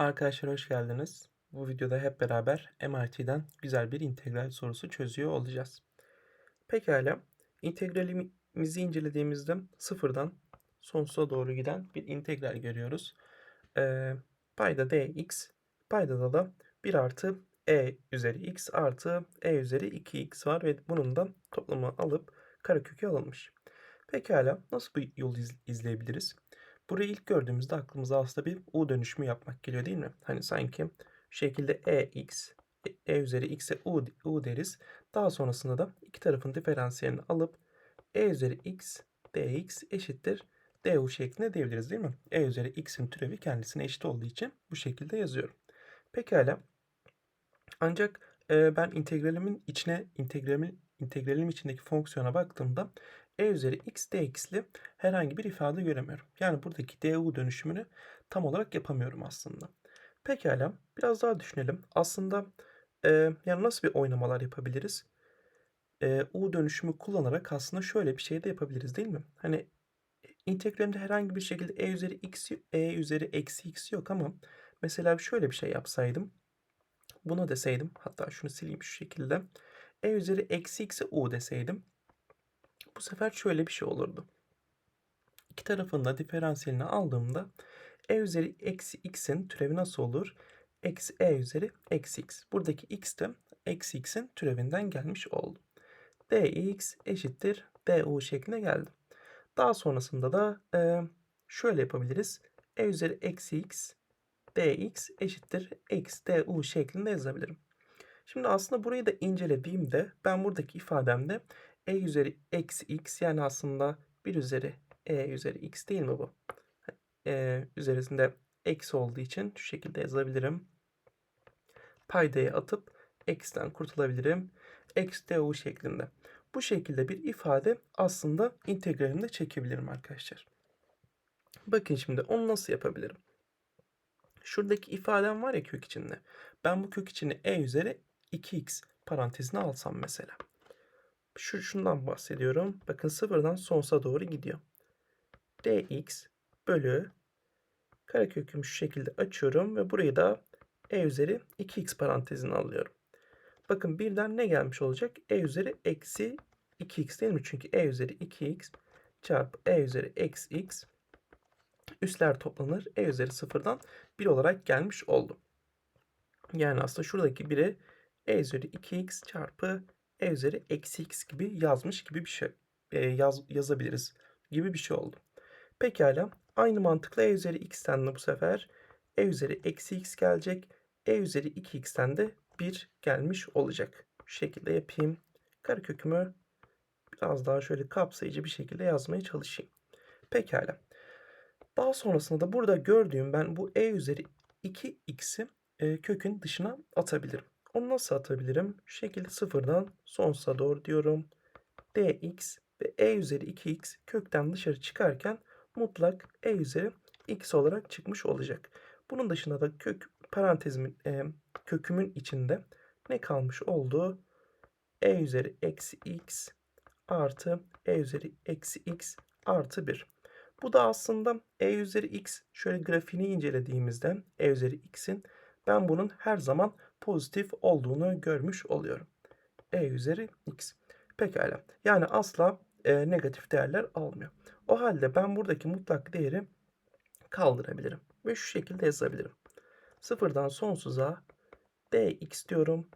Arkadaşlar hoş geldiniz. Bu videoda hep beraber MRT'den güzel bir integral sorusu çözüyor olacağız. Pekala, integralimizi incelediğimizde sıfırdan sonsuza doğru giden bir integral görüyoruz. Ee, payda dx, payda da 1 artı e üzeri x artı e üzeri 2x var ve bunun da toplamı alıp karekökü alınmış. Pekala, nasıl bir yol iz- izleyebiliriz? Burayı ilk gördüğümüzde aklımıza aslında bir u dönüşümü yapmak geliyor değil mi? Hani sanki şekilde ex, e üzeri x'e u, u deriz. Daha sonrasında da iki tarafın diferansiyelini alıp e üzeri x dx eşittir du şeklinde diyebiliriz değil mi? e üzeri x'in türevi kendisine eşit olduğu için bu şekilde yazıyorum. Pekala. Ancak ben integralimin içine integralimin integralim içindeki fonksiyona baktığımda e üzeri x dx'li herhangi bir ifade göremiyorum. Yani buradaki du dönüşümünü tam olarak yapamıyorum aslında. Pekala, biraz daha düşünelim. Aslında e, yani nasıl bir oynamalar yapabiliriz? E, u dönüşümü kullanarak aslında şöyle bir şey de yapabiliriz değil mi? Hani integralimde herhangi bir şekilde e üzeri x, e üzeri eksi x yok ama mesela şöyle bir şey yapsaydım. Buna deseydim, hatta şunu sileyim şu şekilde. E üzeri eksi x'e u deseydim. Bu sefer şöyle bir şey olurdu. İki tarafın da diferansiyelini aldığımda e üzeri eksi x'in türevi nasıl olur? Eksi e üzeri eksi x. Buradaki x de eksi x'in türevinden gelmiş oldu. dx eşittir du şeklinde geldi. Daha sonrasında da e, şöyle yapabiliriz. e üzeri eksi x dx eşittir x du şeklinde yazabilirim. Şimdi aslında burayı da incelediğimde ben buradaki ifademde e üzeri eksi x yani aslında 1 üzeri e üzeri x değil mi bu? E, üzerisinde eksi olduğu için şu şekilde yazabilirim. Paydaya atıp x'ten kurtulabilirim. x du şeklinde. Bu şekilde bir ifade aslında integralimde çekebilirim arkadaşlar. Bakın şimdi onu nasıl yapabilirim? Şuradaki ifadem var ya kök içinde. Ben bu kök içini e üzeri 2x parantezine alsam mesela. Şu şundan bahsediyorum. Bakın sıfırdan sonsuza doğru gidiyor. dx bölü karekökümü şu şekilde açıyorum ve burayı da e üzeri 2x parantezine alıyorum. Bakın birden ne gelmiş olacak? e üzeri eksi 2x değil mi? Çünkü e üzeri 2x çarpı e üzeri eksi x üstler toplanır. E üzeri sıfırdan 1 olarak gelmiş oldu. Yani aslında şuradaki 1'e e üzeri 2x çarpı e üzeri eksi x gibi yazmış gibi bir şey e, yaz, yazabiliriz gibi bir şey oldu. Pekala aynı mantıkla e üzeri x'ten de bu sefer e üzeri eksi x gelecek. e üzeri 2x'ten de 1 gelmiş olacak. Şu şekilde yapayım. Karekökümü biraz daha şöyle kapsayıcı bir şekilde yazmaya çalışayım. Pekala. Daha sonrasında da burada gördüğüm ben bu e üzeri 2x'i e, kökün dışına atabilirim. Onu nasıl atabilirim? Şu şekilde sıfırdan sonsuza doğru diyorum. dx ve e üzeri 2x kökten dışarı çıkarken mutlak e üzeri x olarak çıkmış olacak. Bunun dışında da kök parantezimin e, kökümün içinde ne kalmış oldu? e üzeri eksi x artı e üzeri eksi x artı 1. Bu da aslında e üzeri x şöyle grafiğini incelediğimizde e üzeri x'in ben bunun her zaman pozitif olduğunu görmüş oluyorum. e üzeri x. Pekala. Yani asla e, negatif değerler almıyor. O halde ben buradaki mutlak değeri kaldırabilirim. Ve şu şekilde yazabilirim. Sıfırdan sonsuza dx diyorum.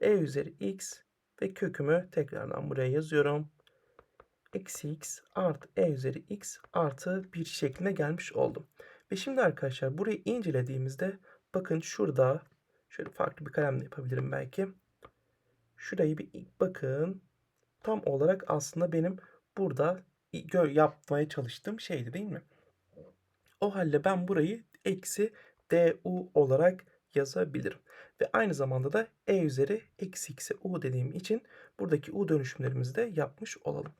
e üzeri x ve kökümü tekrardan buraya yazıyorum. Eksi x artı e üzeri x artı 1 şeklinde gelmiş oldum. Ve şimdi arkadaşlar burayı incelediğimizde bakın şurada şöyle farklı bir kalemle yapabilirim belki. Şurayı bir bakın. Tam olarak aslında benim burada yapmaya çalıştığım şeydi değil mi? O halde ben burayı eksi du olarak yazabilirim. Ve aynı zamanda da e üzeri eksi x'e u dediğim için buradaki u dönüşümlerimizi de yapmış olalım.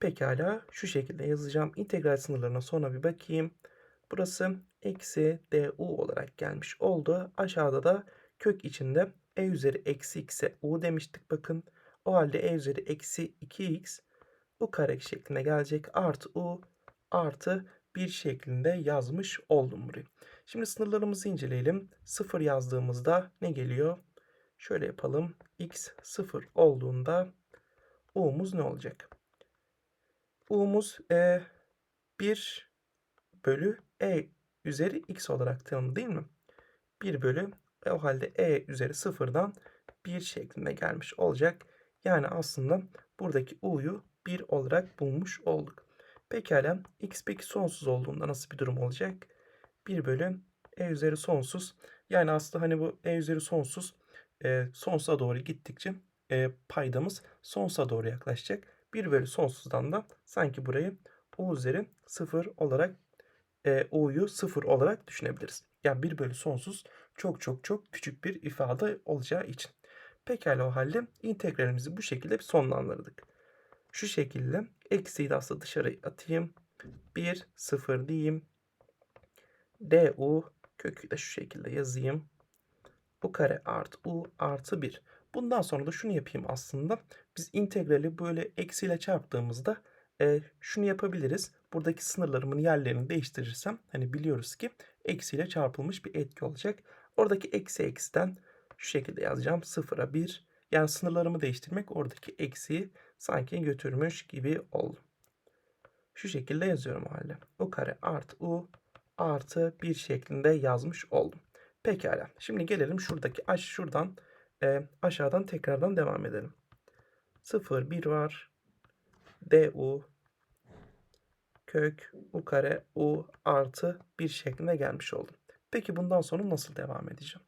Pekala şu şekilde yazacağım. İntegral sınırlarına sonra bir bakayım. Burası eksi du olarak gelmiş oldu. Aşağıda da kök içinde e üzeri eksi x'e u demiştik bakın. O halde e üzeri eksi 2x u kare şeklinde gelecek. Artı u artı 1 şeklinde yazmış oldum burayı. Şimdi sınırlarımızı inceleyelim. 0 yazdığımızda ne geliyor? Şöyle yapalım. x 0 olduğunda u'muz ne olacak? u'muz e, 1 bölü e üzeri x olarak tanımlı değil mi? 1 bölü e, o halde e üzeri 0'dan 1 şeklinde gelmiş olacak. Yani aslında buradaki u'yu 1 olarak bulmuş olduk. Pekala x peki sonsuz olduğunda nasıl bir durum olacak? 1 bölü e üzeri sonsuz. Yani aslında hani bu e üzeri sonsuz e, sonsuza doğru gittikçe e, paydamız sonsuza doğru yaklaşacak. 1 bölü sonsuzdan da sanki burayı u üzeri 0 olarak e, u'yu 0 olarak düşünebiliriz. Yani 1 bölü sonsuz çok çok çok küçük bir ifade olacağı için. Pekala o halde integralimizi bu şekilde bir sonlandırdık. Şu şekilde eksiği de aslında dışarı atayım. 1, 0 diyeyim. du kökü de şu şekilde yazayım. u kare artı u artı 1. Bundan sonra da şunu yapayım aslında. Biz integrali böyle eksiyle çarptığımızda e, şunu yapabiliriz. Buradaki sınırlarımın yerlerini değiştirirsem hani biliyoruz ki eksiyle çarpılmış bir etki olacak. Oradaki eksi eksiden şu şekilde yazacağım. 0'a 1. Yani sınırlarımı değiştirmek oradaki eksiği sanki götürmüş gibi oldu. Şu şekilde yazıyorum o halde. u kare artı u artı 1 şeklinde yazmış oldum. Pekala. Şimdi gelelim şuradaki aş şuradan e, aşağıdan tekrardan devam edelim. 0 1 var. Du kök u kare u artı 1 şeklinde gelmiş oldum. Peki bundan sonra nasıl devam edeceğim?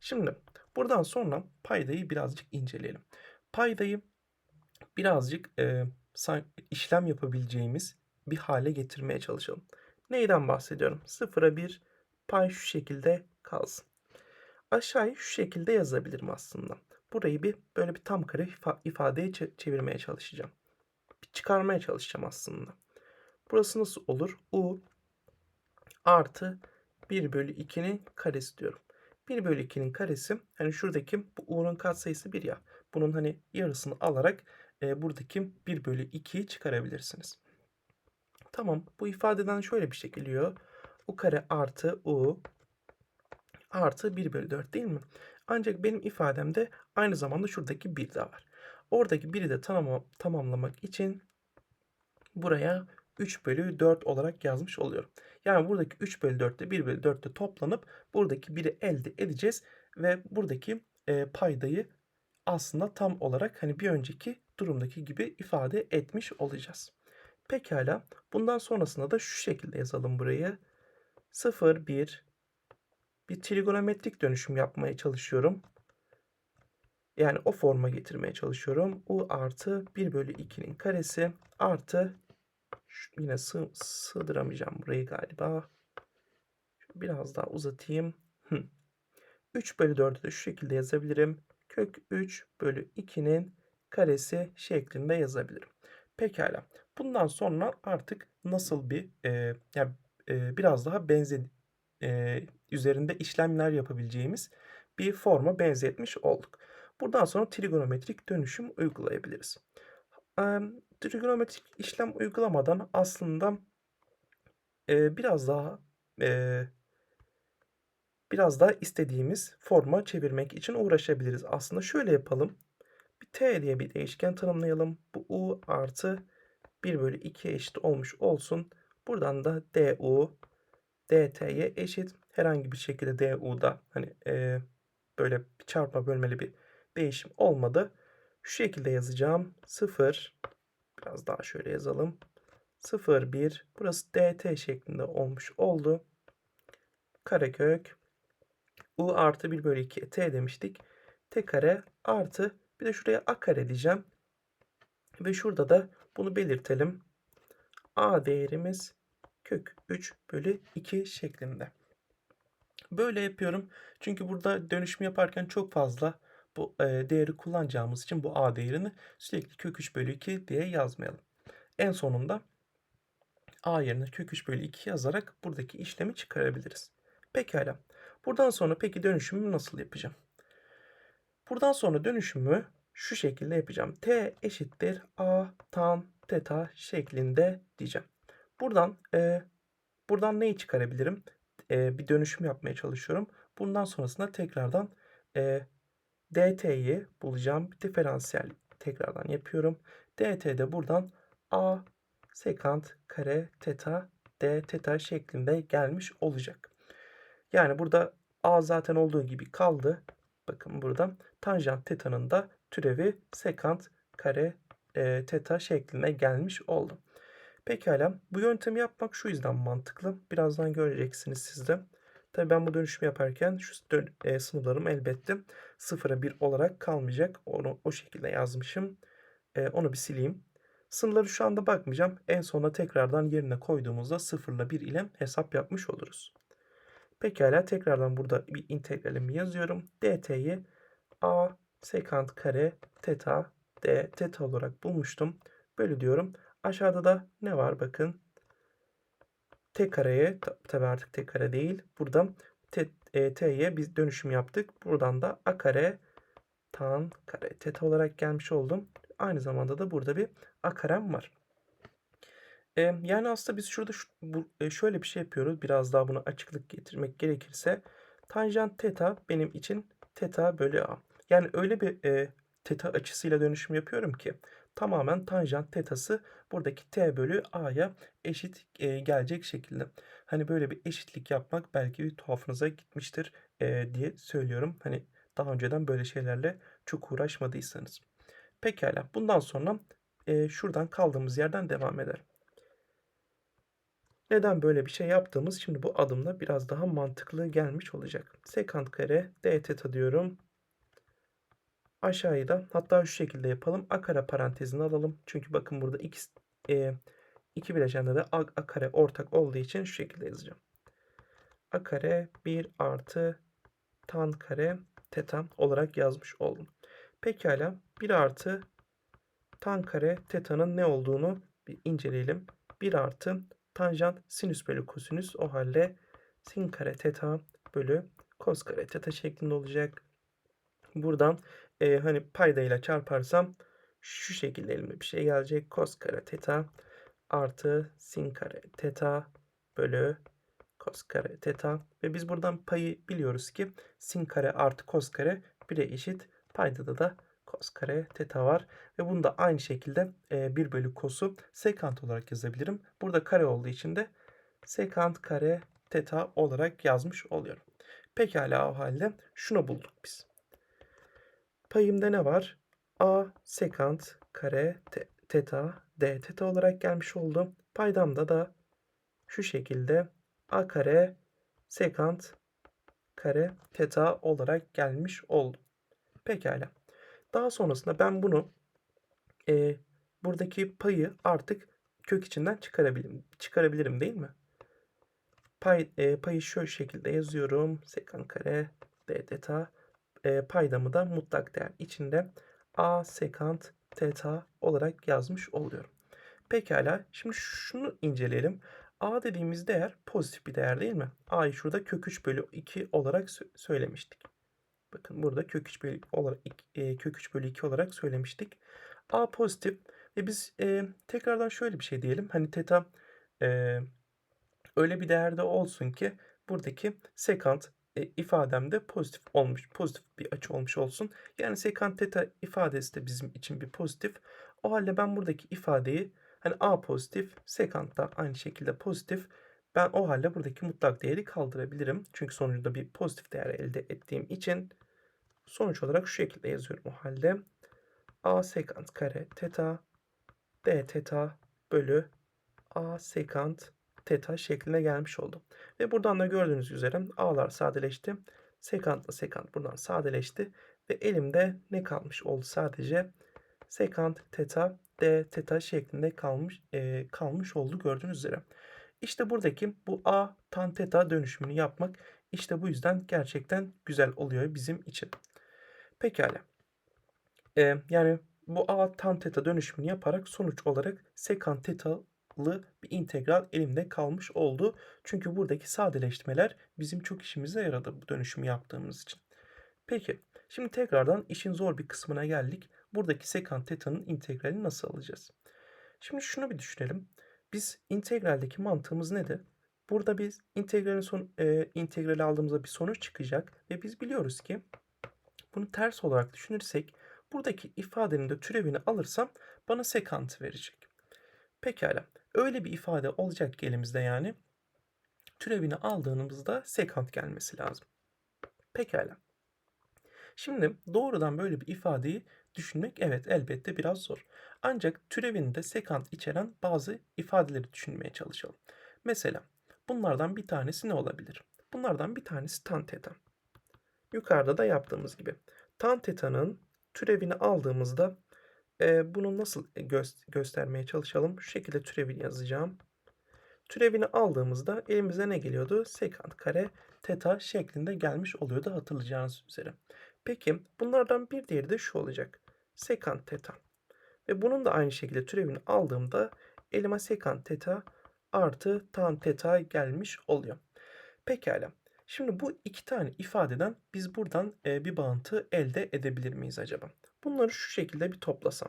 Şimdi buradan sonra paydayı birazcık inceleyelim. Paydayı birazcık e, işlem yapabileceğimiz bir hale getirmeye çalışalım. Neyden bahsediyorum? 0'a 1 pay şu şekilde kalsın. Aşağıyı şu şekilde yazabilirim aslında. Burayı bir böyle bir tam kare ifadeye çevirmeye çalışacağım. Çıkarmaya çalışacağım aslında. Burası nasıl olur? U artı 1 bölü 2'nin karesi diyorum. 1 bölü 2'nin karesi hani şuradaki bu u'nun katsayısı 1 ya. Bunun hani yarısını alarak e, buradaki 1 bölü 2'yi çıkarabilirsiniz. Tamam bu ifadeden şöyle bir şey geliyor. u kare artı u artı 1 bölü 4 değil mi? Ancak benim ifademde aynı zamanda şuradaki 1 de var. Oradaki 1'i de tamam, tamamlamak için buraya 3 bölü 4 olarak yazmış oluyorum. Yani buradaki 3 bölü 4 ile 1 bölü 4 ile toplanıp buradaki 1'i elde edeceğiz. Ve buradaki e, paydayı aslında tam olarak hani bir önceki durumdaki gibi ifade etmiş olacağız. Pekala bundan sonrasında da şu şekilde yazalım burayı. 0, 1 bir trigonometrik dönüşüm yapmaya çalışıyorum. Yani o forma getirmeye çalışıyorum. U artı 1 bölü 2'nin karesi artı yine sığ, sığdıramayacağım burayı galiba. Biraz daha uzatayım. Hı. 3 bölü 4'ü de şu şekilde yazabilirim. Kök 3 bölü 2'nin karesi şeklinde yazabilirim. Pekala. Bundan sonra artık nasıl bir e, yani e, biraz daha benzer e, üzerinde işlemler yapabileceğimiz bir forma benzetmiş olduk. Buradan sonra trigonometrik dönüşüm uygulayabiliriz. Trigonometrik işlem uygulamadan aslında biraz daha biraz daha istediğimiz forma çevirmek için uğraşabiliriz. Aslında şöyle yapalım. Bir t diye bir değişken tanımlayalım. Bu u artı 1 bölü 2 eşit olmuş olsun. Buradan da du dt'ye eşit. Herhangi bir şekilde du'da hani e, böyle çarpma bölmeli bir değişim olmadı. Şu şekilde yazacağım. 0 biraz daha şöyle yazalım. 0 1 burası dt şeklinde olmuş oldu. Karekök u artı 1 bölü 2 t demiştik. t kare artı bir de şuraya a kare diyeceğim. Ve şurada da bunu belirtelim. a değerimiz kök 3 bölü 2 şeklinde. Böyle yapıyorum. Çünkü burada dönüşüm yaparken çok fazla bu e, değeri kullanacağımız için bu a değerini sürekli kök 3 bölü 2 diye yazmayalım. En sonunda a yerine kök 3 bölü 2 yazarak buradaki işlemi çıkarabiliriz. Pekala. Buradan sonra peki dönüşümü nasıl yapacağım? Buradan sonra dönüşümü şu şekilde yapacağım. T eşittir a tan teta şeklinde diyeceğim. Buradan e, buradan neyi çıkarabilirim? eee, bir dönüşüm yapmaya çalışıyorum. Bundan sonrasında tekrardan, eee, dt'yi bulacağım. Diferansiyel tekrardan yapıyorum. dt de buradan a sekant kare teta d teta şeklinde gelmiş olacak. Yani burada a zaten olduğu gibi kaldı. Bakın burada tanjant teta'nın da türevi sekant kare eee, teta şeklinde gelmiş oldu. Pekala bu yöntemi yapmak şu yüzden mantıklı. Birazdan göreceksiniz siz de. Tabii ben bu dönüşümü yaparken şu dön eee, sınırlarım elbette 0'a 1 olarak kalmayacak. Onu o şekilde yazmışım. Eee, onu bir sileyim. Sınırları şu anda bakmayacağım. En sona tekrardan yerine koyduğumuzda 0 ile 1 ile hesap yapmış oluruz. Pekala tekrardan burada bir integralimi yazıyorum. dt'yi a sekant kare teta d teta olarak bulmuştum. Bölü diyorum. Aşağıda da ne var bakın. T kareye tabi artık T kare değil. Buradan t, e, t'ye biz dönüşüm yaptık. Buradan da a kare tan kare teta olarak gelmiş oldum. Aynı zamanda da burada bir a karem var. E, yani aslında biz şurada şu, bu, e, şöyle bir şey yapıyoruz. Biraz daha buna açıklık getirmek gerekirse. Tanjant teta benim için teta bölü a. Yani öyle bir e, teta açısıyla dönüşüm yapıyorum ki tamamen tanjant tetası buradaki t bölü a'ya eşit e, gelecek şekilde. Hani böyle bir eşitlik yapmak belki bir tuhafınıza gitmiştir e, diye söylüyorum. Hani daha önceden böyle şeylerle çok uğraşmadıysanız. Pekala bundan sonra e, şuradan kaldığımız yerden devam edelim. Neden böyle bir şey yaptığımız şimdi bu adımla biraz daha mantıklı gelmiş olacak. Sekant kare d teta diyorum. Aşağıyı da hatta şu şekilde yapalım. A kare parantezini alalım. Çünkü bakın burada x e, iki bileşende de a, a kare ortak olduğu için şu şekilde yazacağım. A kare 1 artı tan kare teta olarak yazmış oldum. Pekala 1 artı tan kare teta'nın ne olduğunu bir inceleyelim. 1 artı tanjant sinüs bölü kosinüs o halde sin kare teta bölü kos kare teta şeklinde olacak. Buradan e, hani paydayla çarparsam şu şekilde elime bir şey gelecek. Kos kare teta artı sin kare teta bölü kos kare teta. Ve biz buradan payı biliyoruz ki sin kare artı kos kare 1'e eşit. Paydada da kos kare teta var. Ve bunu da aynı şekilde e, 1 bölü kosu sekant olarak yazabilirim. Burada kare olduğu için de sekant kare teta olarak yazmış oluyorum. Pekala o halde şunu bulduk biz. Payımda ne var? A sekant kare te, teta d teta olarak gelmiş oldu. Paydamda da şu şekilde a kare sekant kare teta olarak gelmiş oldu. Pekala. Daha sonrasında ben bunu e, buradaki payı artık kök içinden çıkarabilirim. Çıkarabilirim değil mi? Pay, e, payı şu şekilde yazıyorum. Sekant kare d teta e, paydamı da mutlak değer içinde a sekant teta olarak yazmış oluyorum. Pekala şimdi şunu inceleyelim. a dediğimiz değer pozitif bir değer değil mi? a'yı şurada kök 3 bölü 2 olarak söylemiştik. Bakın burada kök 3 bölü, olarak, e, kök 3 bölü 2 olarak söylemiştik. a pozitif ve biz e, tekrardan şöyle bir şey diyelim. Hani teta e, öyle bir değerde olsun ki buradaki sekant e, ifademde pozitif olmuş, pozitif bir açı olmuş olsun. Yani sekant teta ifadesi de bizim için bir pozitif. O halde ben buradaki ifadeyi hani a pozitif, sekant da aynı şekilde pozitif. Ben o halde buradaki mutlak değeri kaldırabilirim. Çünkü sonucunda bir pozitif değer elde ettiğim için sonuç olarak şu şekilde yazıyorum o halde. a sekant kare teta d teta bölü a sekant teta şekline gelmiş oldu. Ve buradan da gördüğünüz üzere a'lar sadeleşti. Sekantla sekant buradan sadeleşti. Ve elimde ne kalmış oldu sadece? Sekant teta d teta şeklinde kalmış e, kalmış oldu gördüğünüz üzere. İşte buradaki bu a tan teta dönüşümünü yapmak işte bu yüzden gerçekten güzel oluyor bizim için. Pekala. E, yani bu a tan teta dönüşümünü yaparak sonuç olarak sekant teta bir integral elimde kalmış oldu. Çünkü buradaki sadeleştirmeler bizim çok işimize yaradı bu dönüşümü yaptığımız için. Peki şimdi tekrardan işin zor bir kısmına geldik. Buradaki sekant teta'nın integralini nasıl alacağız? Şimdi şunu bir düşünelim. Biz integraldeki mantığımız nedir? Burada biz integralin son eee, integrali aldığımızda bir sonuç çıkacak ve biz biliyoruz ki bunu ters olarak düşünürsek buradaki ifadenin de türevini alırsam bana sekant verecek. Pekâlâ. Öyle bir ifade olacak ki elimizde yani türevini aldığımızda sekant gelmesi lazım. Pekâlâ. Şimdi doğrudan böyle bir ifadeyi düşünmek evet elbette biraz zor. Ancak türevinde sekant içeren bazı ifadeleri düşünmeye çalışalım. Mesela bunlardan bir tanesi ne olabilir? Bunlardan bir tanesi tan teta. Yukarıda da yaptığımız gibi. Tan teta'nın türevini aldığımızda e, bunu nasıl gö- göstermeye çalışalım? Şu şekilde türevini yazacağım. Türevini aldığımızda elimize ne geliyordu? Sekant kare teta şeklinde gelmiş oluyordu hatırlayacağınız üzere. Peki bunlardan bir diğeri de şu olacak. Sekant teta. Ve bunun da aynı şekilde türevini aldığımda elime sekant teta artı tan teta gelmiş oluyor. Pekala. Şimdi bu iki tane ifadeden biz buradan e, bir bağıntı elde edebilir miyiz acaba? Bunları şu şekilde bir toplasam.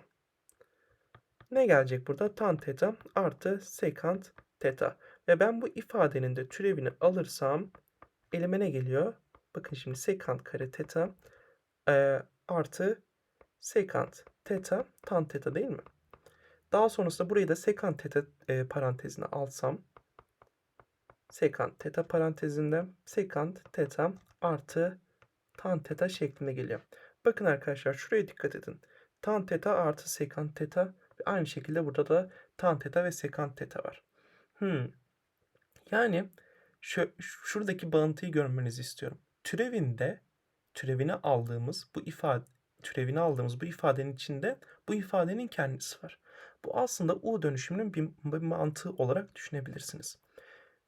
Ne gelecek burada? Tan teta artı sekant teta. Ve ben bu ifadenin de türevini alırsam elime ne geliyor? Bakın şimdi sekant kare teta e, artı sekant teta tan teta değil mi? Daha sonrasında burayı da sekant teta e, parantezine alsam sekant teta parantezinde sekant teta artı tan teta şeklinde geliyor. Bakın arkadaşlar şuraya dikkat edin. Tan teta artı sekant teta aynı şekilde burada da tan teta ve sekant teta var. Hmm. Yani şu, şuradaki bağıntıyı görmenizi istiyorum. Türevinde türevini aldığımız bu ifade türevini aldığımız bu ifadenin içinde bu ifadenin kendisi var. Bu aslında U dönüşümünün bir, bir mantığı olarak düşünebilirsiniz.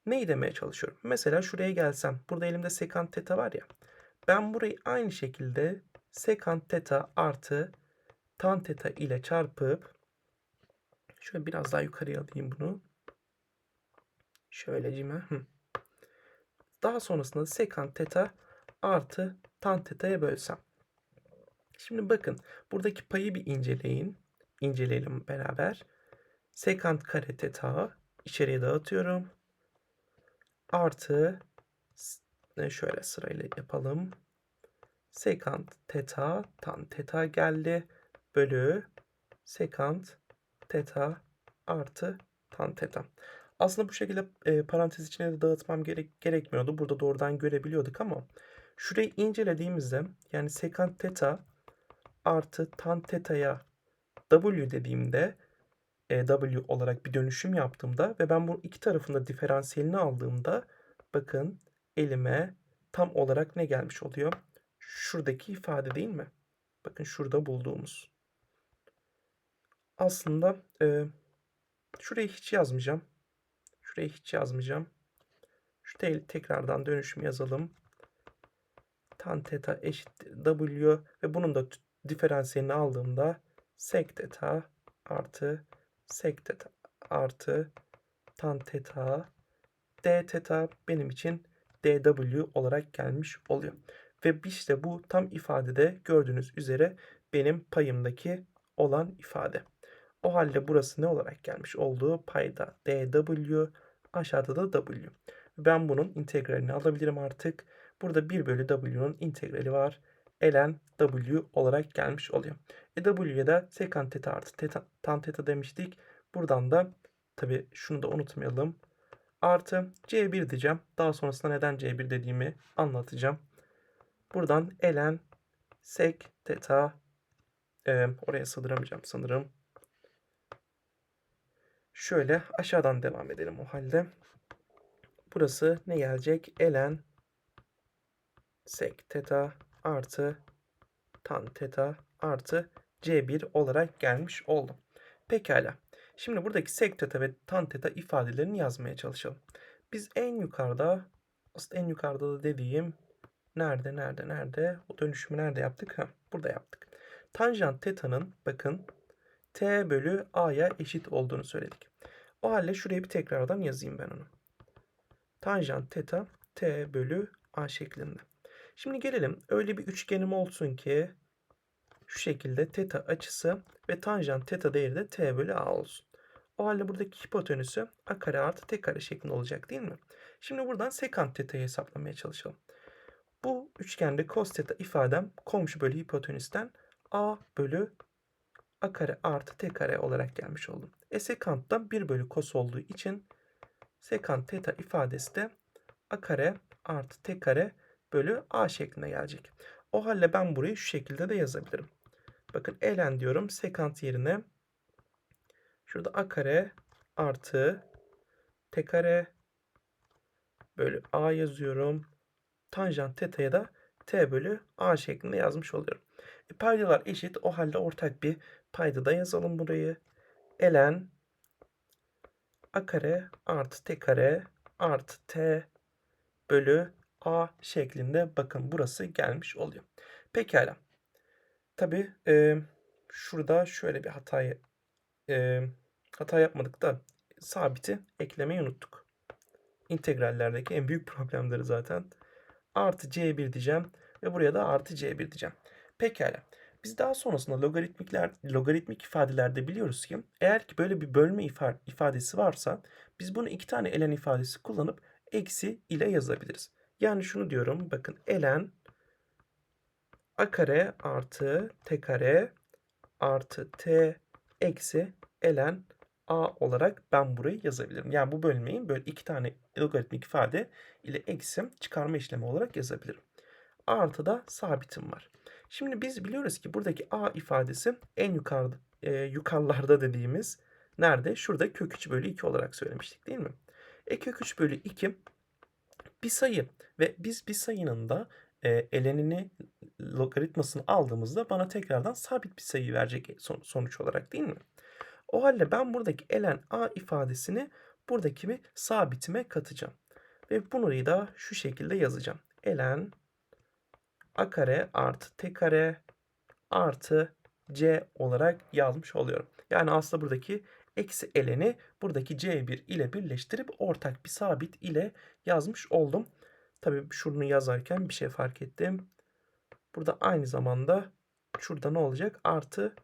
Neyi demeye çalışıyorum? Mesela şuraya gelsem. Burada elimde sekant teta var ya. Ben burayı aynı şekilde sekant teta artı tan teta ile çarpıp şöyle biraz daha yukarıya alayım bunu. Şöylecime. Daha sonrasında sekant teta artı tan teta'ya bölsem. Şimdi bakın buradaki payı bir inceleyin. İnceleyelim beraber. Sekant kare teta içeriye dağıtıyorum. Artı şöyle sırayla yapalım. Sekant teta tan teta geldi. Bölü sekant teta artı tan teta. Aslında bu şekilde e, parantez içine de dağıtmam gerek, gerekmiyordu. Burada doğrudan görebiliyorduk ama şurayı incelediğimizde yani sekant teta artı tan teta'ya w dediğimde e, w olarak bir dönüşüm yaptığımda ve ben bu iki tarafında diferansiyelini aldığımda bakın elime tam olarak ne gelmiş oluyor? Şuradaki ifade değil mi? Bakın şurada bulduğumuz. Aslında e, şurayı hiç yazmayacağım. Şurayı hiç yazmayacağım. Şu te tekrardan dönüşüm yazalım. Tan teta eşittir w ve bunun da diferansiyelini aldığımda sek teta artı sek teta artı tan teta d teta benim için dw olarak gelmiş oluyor. Ve işte bu tam ifadede gördüğünüz üzere benim payımdaki olan ifade. O halde burası ne olarak gelmiş olduğu payda dw aşağıda da w. Ben bunun integralini alabilirim artık. Burada 1 bölü w'nun integrali var ln w olarak gelmiş oluyor. E w'ye de sekant teta artı teta, tan teta demiştik. Buradan da tabi şunu da unutmayalım. Artı c1 diyeceğim. Daha sonrasında neden c1 dediğimi anlatacağım. Buradan ln sek teta e, oraya sığdıramayacağım sanırım. Şöyle aşağıdan devam edelim o halde. Burası ne gelecek? ln sek teta artı tan teta artı c1 olarak gelmiş oldu. Pekala. Şimdi buradaki sek teta ve tan teta ifadelerini yazmaya çalışalım. Biz en yukarıda aslında en yukarıda da dediğim nerede nerede nerede o dönüşümü nerede yaptık? Ha, burada yaptık. Tanjant teta'nın bakın t bölü a'ya eşit olduğunu söyledik. O halde şuraya bir tekrardan yazayım ben onu. Tanjant teta t bölü a şeklinde. Şimdi gelelim öyle bir üçgenim olsun ki şu şekilde teta açısı ve tanjant teta değeri de t bölü a olsun. O halde buradaki hipotenüsü a kare artı t kare şeklinde olacak değil mi? Şimdi buradan sekant teta'yı hesaplamaya çalışalım. Bu üçgende cos teta ifadem komşu bölü hipotenüsten a bölü a kare artı t kare olarak gelmiş oldum. E sekant da 1 bölü cos olduğu için sekant teta ifadesi de a kare artı t kare bölü a şeklinde gelecek. O halde ben burayı şu şekilde de yazabilirim. Bakın ln diyorum sekant yerine şurada a kare artı t kare bölü a yazıyorum. Tanjant teta'ya da t bölü a şeklinde yazmış oluyorum. E, paydalar eşit. O halde ortak bir payda da yazalım burayı. ln a kare artı t kare artı t bölü a şeklinde bakın burası gelmiş oluyor. Pekala. Tabi e, şurada şöyle bir hatayı e, hata yapmadık da sabiti eklemeyi unuttuk. İntegrallerdeki en büyük problemleri zaten. Artı c1 diyeceğim ve buraya da artı c1 diyeceğim. Pekala. Biz daha sonrasında logaritmikler, logaritmik ifadelerde biliyoruz ki eğer ki böyle bir bölme ifadesi varsa biz bunu iki tane ln ifadesi kullanıp eksi ile yazabiliriz. Yani şunu diyorum bakın ln a kare artı t kare artı t eksi ln a olarak ben burayı yazabilirim. Yani bu bölmeyi böyle iki tane logaritmik ifade ile eksi çıkarma işlemi olarak yazabilirim. Artı da sabitim var. Şimdi biz biliyoruz ki buradaki a ifadesi en yukarıda, e, yukarılarda dediğimiz nerede? Şurada kök 3 bölü 2 olarak söylemiştik değil mi? E kök 3 bölü 2 bir sayı ve biz bir sayının da e, elenini logaritmasını aldığımızda bana tekrardan sabit bir sayı verecek sonuç olarak değil mi? O halde ben buradaki elen a ifadesini buradaki bir sabitime katacağım. Ve bunu da şu şekilde yazacağım. elen a kare artı t kare artı c olarak yazmış oluyorum. Yani aslında buradaki eksi eleni buradaki c1 ile birleştirip ortak bir sabit ile yazmış oldum. Tabii şunu yazarken bir şey fark ettim. Burada aynı zamanda şurada ne olacak? Artı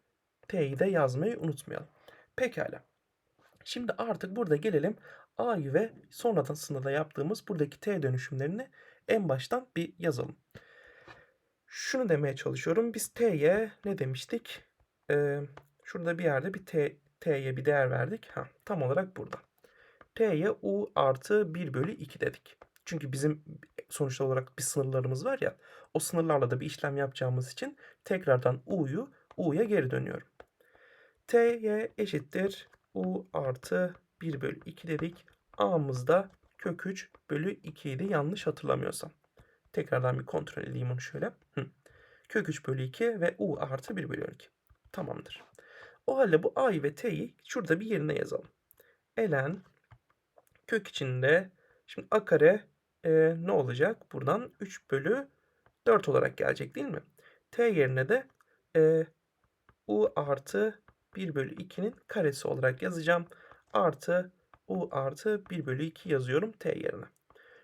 t'yi de yazmayı unutmayalım. Pekala. Şimdi artık burada gelelim a'yı ve sonradan sınırda yaptığımız buradaki t dönüşümlerini en baştan bir yazalım. Şunu demeye çalışıyorum. Biz t'ye ne demiştik? Ee, şurada bir yerde bir t, t'ye bir değer verdik. Ha, tam olarak burada. t'ye u artı 1 bölü 2 dedik. Çünkü bizim sonuç olarak bir sınırlarımız var ya. O sınırlarla da bir işlem yapacağımız için tekrardan u'yu u'ya geri dönüyorum. T'ye eşittir u artı 1 bölü 2 dedik. a'mız da kök 3 bölü 2 idi yanlış hatırlamıyorsam. Tekrardan bir kontrol edeyim onu şöyle. Hı. Kök 3 bölü 2 ve u artı 1 bölü 2. Tamamdır. O halde bu a'yı ve t'yi şurada bir yerine yazalım. Elen kök içinde şimdi a kare e, ne olacak? Buradan 3 bölü 4 olarak gelecek değil mi? t yerine de e, u artı 1 bölü 2'nin karesi olarak yazacağım. Artı u artı 1 bölü 2 yazıyorum t yerine.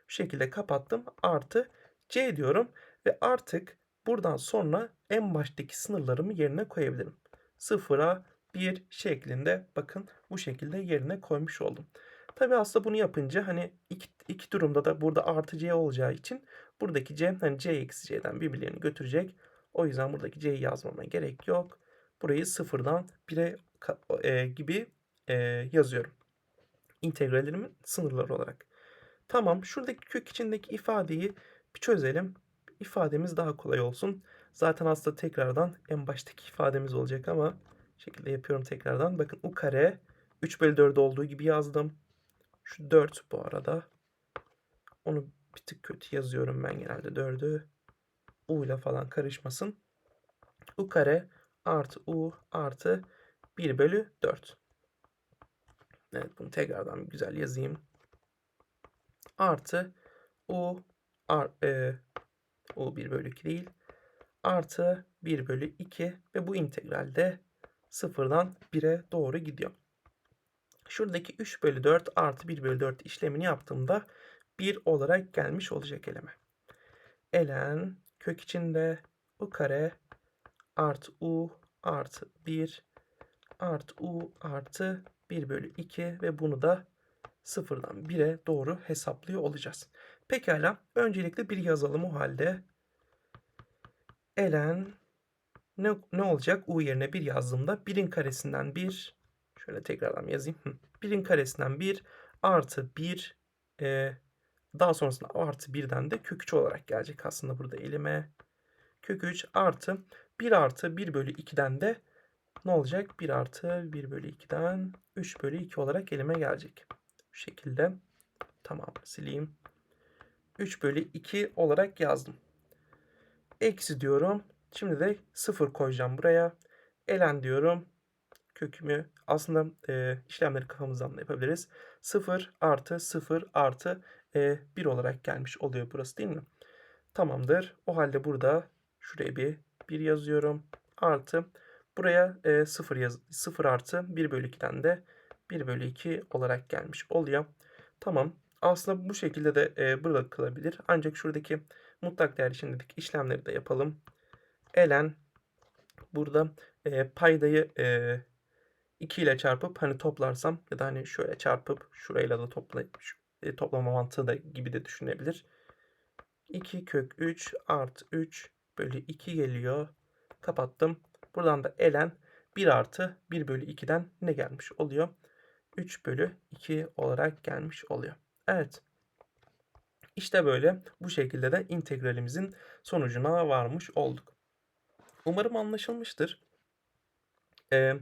Bu şekilde kapattım. Artı c diyorum ve artık buradan sonra en baştaki sınırlarımı yerine koyabilirim. 0'a 1 şeklinde bakın bu şekilde yerine koymuş oldum. Tabi aslında bunu yapınca hani iki, iki durumda da burada artı c olacağı için buradaki c hani c eksi c'den birbirlerini götürecek. O yüzden buradaki c'yi yazmama gerek yok. Burayı sıfırdan 1'e e, gibi e, yazıyorum. İntegrallerimin sınırları olarak. Tamam şuradaki kök içindeki ifadeyi bir çözelim. İfademiz daha kolay olsun. Zaten aslında tekrardan en baştaki ifademiz olacak ama şekilde yapıyorum tekrardan. Bakın u kare 3 bölü 4 olduğu gibi yazdım. Şu 4 bu arada. Onu bir tık kötü yazıyorum ben genelde 4'ü. U ile falan karışmasın. U kare artı U artı 1 bölü 4. Evet bunu tekrardan güzel yazayım. Artı U ar, e, U 1 bölü 2 değil. Artı 1 bölü 2 ve bu integralde sıfırdan 1'e doğru gidiyor. Şuradaki 3 bölü 4 artı 1 bölü 4 işlemini yaptığımda 1 olarak gelmiş olacak eleme. Elen kök içinde u kare artı u artı 1 artı u artı 1 bölü 2 ve bunu da sıfırdan 1'e doğru hesaplıyor olacağız. Pekala. Öncelikle bir yazalım o halde. ln ne, ne olacak? U yerine 1 yazdığımda 1'in karesinden 1 şöyle tekrardan yazayım. 1'in karesinden 1 artı 1 e, daha sonrasında artı 1'den de kök 3 olarak gelecek aslında burada elime. Kök 3 artı 1 artı 1 bölü 2'den de ne olacak? 1 artı 1 bölü 2'den 3 bölü 2 olarak elime gelecek. Bu şekilde. Tamam sileyim. 3 bölü 2 olarak yazdım. Eksi diyorum. Şimdi de 0 koyacağım buraya. Elen diyorum. Kökümü aslında e, işlemleri kafamızdan da yapabiliriz. 0 artı 0 artı e, 1 olarak gelmiş oluyor burası değil mi? Tamamdır. O halde burada şuraya bir 1 yazıyorum. Artı buraya e, 0 yaz 0 artı 1 bölü 2'den de 1 bölü 2 olarak gelmiş oluyor. Tamam. Aslında bu şekilde de e, bırakılabilir. Ancak şuradaki mutlak değer şimdilik işlemleri de yapalım. Elen burada e, paydayı e, 2 ile çarpıp hani toplarsam ya da hani şöyle çarpıp şurayla da toplayıp e, toplama mantığı da gibi de düşünebilir. 2 kök 3 artı 3 bölü 2 geliyor. Kapattım. Buradan da elen 1 artı 1 bölü 2'den ne gelmiş oluyor? 3 bölü 2 olarak gelmiş oluyor. Evet. İşte böyle bu şekilde de integralimizin sonucuna varmış olduk. Umarım anlaşılmıştır. Ee,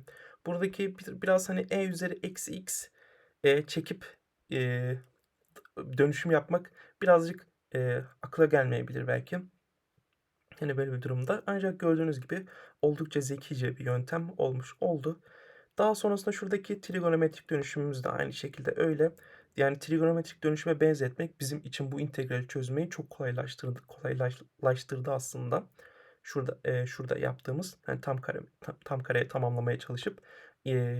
buradaki biraz hani e üzeri eksi x e, çekip e, dönüşüm yapmak birazcık e, akla gelmeyebilir belki. Hani böyle bir durumda. Ancak gördüğünüz gibi oldukça zekice bir yöntem olmuş oldu. Daha sonrasında şuradaki trigonometrik dönüşümümüz de aynı şekilde öyle. Yani trigonometrik dönüşüme benzetmek bizim için bu integrali çözmeyi çok kolaylaştırdı, kolaylaştırdı aslında. Şurada e, şurada yaptığımız yani tam kare tam, tam kareye tamamlamaya çalışıp e,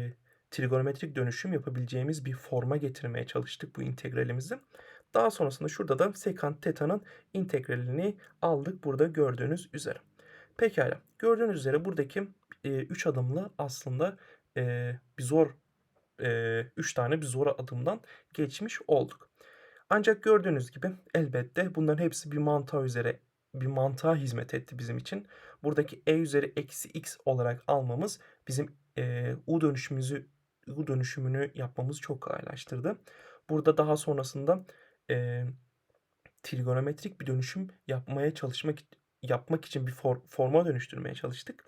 trigonometrik dönüşüm yapabileceğimiz bir forma getirmeye çalıştık bu integralimizi. Daha sonrasında şurada da sekant teta'nın integralini aldık burada gördüğünüz üzere. Pekala. Gördüğünüz üzere buradaki 3 e, adımlı aslında e, bir zor 3 e, tane bir zor adımdan geçmiş olduk. Ancak gördüğünüz gibi elbette bunların hepsi bir mantığa üzere bir mantığa hizmet etti bizim için. Buradaki e üzeri eksi x olarak almamız bizim e, u dönüşümümüzü u dönüşümünü yapmamızı çok kolaylaştırdı. Burada daha sonrasında e, trigonometrik bir dönüşüm yapmaya çalışmak yapmak için bir for, forma dönüştürmeye çalıştık.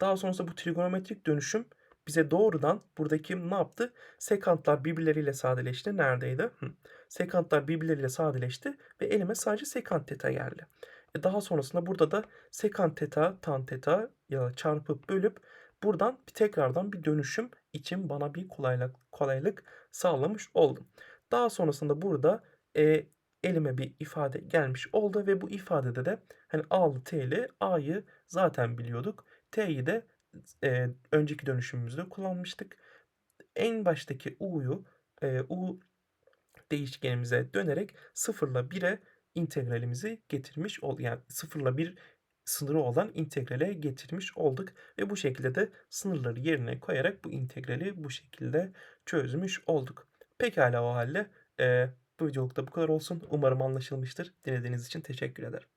Daha sonrasında bu trigonometrik dönüşüm bize doğrudan buradaki ne yaptı? Sekantlar birbirleriyle sadeleşti. Neredeydi? Hı. Sekantlar birbirleriyle sadeleşti ve elime sadece sekant teta geldi. E daha sonrasında burada da sekant teta, tan teta ya çarpıp bölüp buradan bir tekrardan bir dönüşüm için bana bir kolaylık kolaylık sağlamış oldum. Daha sonrasında burada e, elime bir ifade gelmiş oldu ve bu ifadede de hani A'lı T'li A'yı zaten biliyorduk. T'yi de e, önceki dönüşümümüzde kullanmıştık. En baştaki U'yu e, U değişkenimize dönerek 0 ile 1'e integralimizi getirmiş olduk. Yani 0 ile 1 sınırı olan integrale getirmiş olduk. Ve bu şekilde de sınırları yerine koyarak bu integrali bu şekilde çözmüş olduk. Pekala o halde e, bu videoluk da bu kadar olsun. Umarım anlaşılmıştır. Dinlediğiniz için teşekkür ederim.